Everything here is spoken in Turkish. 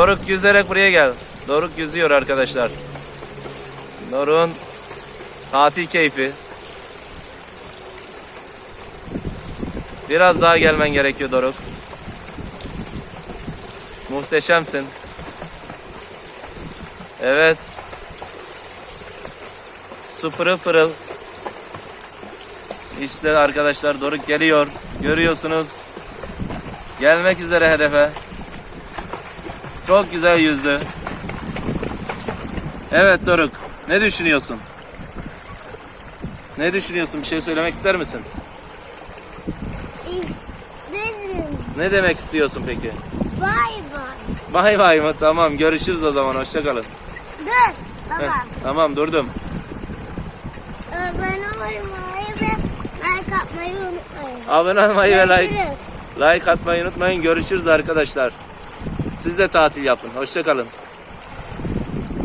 Doruk yüzerek buraya gel. Doruk yüzüyor arkadaşlar. Doruk'un tatil keyfi. Biraz daha gelmen gerekiyor Doruk. Muhteşemsin. Evet. Su pırıl pırıl. İşte arkadaşlar Doruk geliyor. Görüyorsunuz. Gelmek üzere hedefe. Çok güzel yüzdü. Evet Doruk. Ne düşünüyorsun? Ne düşünüyorsun? Bir şey söylemek ister misin? İsterim. Ne demek istiyorsun peki? Bay bay. Bay bay mı? Tamam görüşürüz o zaman. Hoşçakalın. Dur baba. Tamam durdum. Abone olmayı ve like atmayı unutmayın. Abone olmayı ve like, like atmayı unutmayın. Görüşürüz arkadaşlar. Siz de tatil yapın. Hoşçakalın.